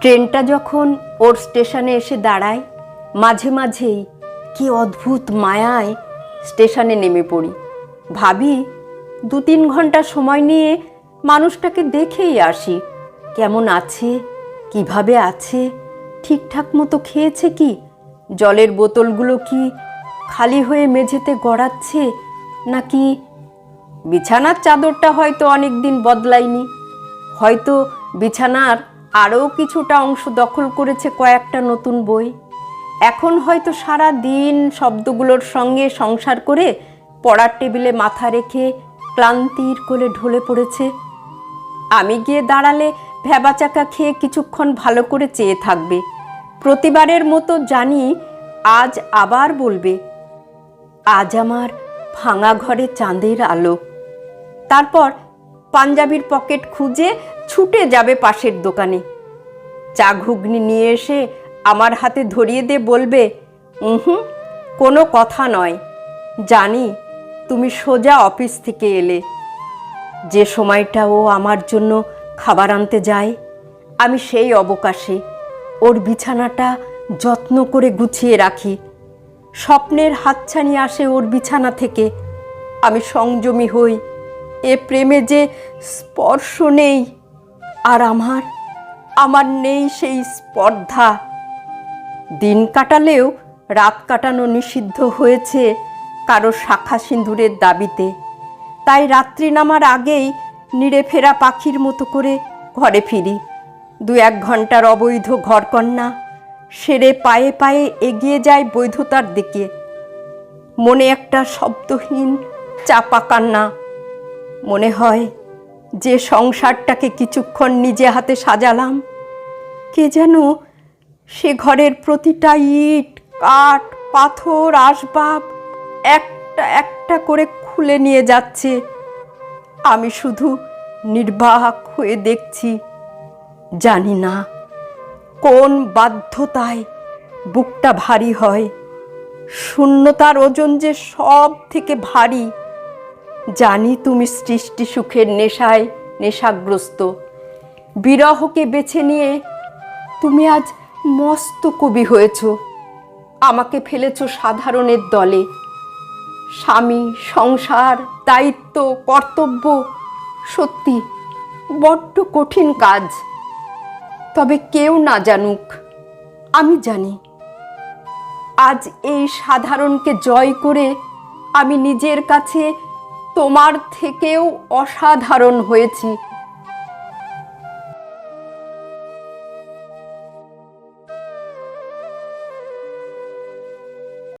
ট্রেনটা যখন ওর স্টেশনে এসে দাঁড়ায়, মাঝে মাঝেই কি অদ্ভুত মায়ায় স্টেশনে নেমে পড়ি। ভাবি দু তিন ঘণ্টা সময় নিয়ে মানুষটাকে দেখেই আসি। কেমন আছে? কীভাবে আছে? ঠিকঠাক মতো খেয়েছে কি? জলের বোতলগুলো কি খালি হয়ে মেঝেতে গড়াচ্ছে? নাকি বিছানার চাদরটা হয়তো অনেক দিন বদলায়নি? হয়তো বিছানার আরও কিছুটা অংশ দখল করেছে কয়েকটা নতুন বই। এখন হয়তো সারা দিন শব্দগুলোর সঙ্গে সংসার করে পড়ার টেবিলে মাথা রেখে ক্লান্তির কোলে ঢলে পড়েছে। আমি গিয়ে দাঁড়ালে ভ্যাবাচাকা খেয়ে কিছুক্ষণ ভালো করে চেয়ে থাকবে। প্রতিবারের মতো জানি আজ আবার বলবে, আজ আমার ভাঙা ঘরে চাঁদের আলো। তারপর পাঞ্জাবির পকেট খুঁজে ছুটে যাবে পাশের দোকানে। চা ঘুগনি নিয়ে এসে আমার হাতে ধরিয়ে দিয়ে বলবে হুম কোনো কথা নয়। জানি তুমি সোজা অফিস থেকে এলে। যে সময়টা ও আমার জন্য খাবার আনতে যায়, আমি সেই অবকাশে। ওর বিছানাটা যত্ন করে গুছিয়ে রাখি। স্বপ্নের হাতছানি আসে ওর বিছানা থেকে। আমি সংযমী হই এ প্রেমে যে স্পর্শ নেই, আর আমার আমার নেই সেই স্পর্ধা। দিন কাটালেও রাত কাটানো নিষিদ্ধ হয়েছে কারও শাখা সিঁদুরের দাবিতে। তাই রাত্রি নামার আগেই নিড়ে ফেরা পাখির মতো করে ঘরে ফিরি। দু এক ঘণ্টার অবৈধ ঘরকন্যা সেরে পায়ে পায়ে এগিয়ে যায় বৈধতার দিকে। মনে একটা শব্দহীন চাপা কান্না মনে হয় যে সংসারটাকে কিছুক্ষণ নিজে হাতে সাজালাম, কে যেন সে ঘরের প্রতিটা ইট, কাঠ, পাথর, আসবাব একটা একটা করে খুলে নিয়ে যাচ্ছে। আমি শুধু নির্বাক হয়ে দেখছি, জানি না কোন বাধ্যতায় বুকটা ভারী হয়। শূন্যতার ওজন যে সব থেকে ভারী জানি তুমি সৃষ্টি সুখের নেশায় নেশাগ্রস্ত। বিরহকে বেছে নিয়ে তুমি আজ মস্ত কবি হয়েছ। আমাকে ফেলেছ সাধারণের দলে। স্বামী, সংসার, দায়িত্ব, কর্তব্য সত্যি বড্ড কঠিন কাজ। তবে কেউ না জানুক, আমি জানি। আজ এই সাধারণকে জয় করে আমি নিজের কাছে তোমার থেকেও অসাধারণ হয়েছি।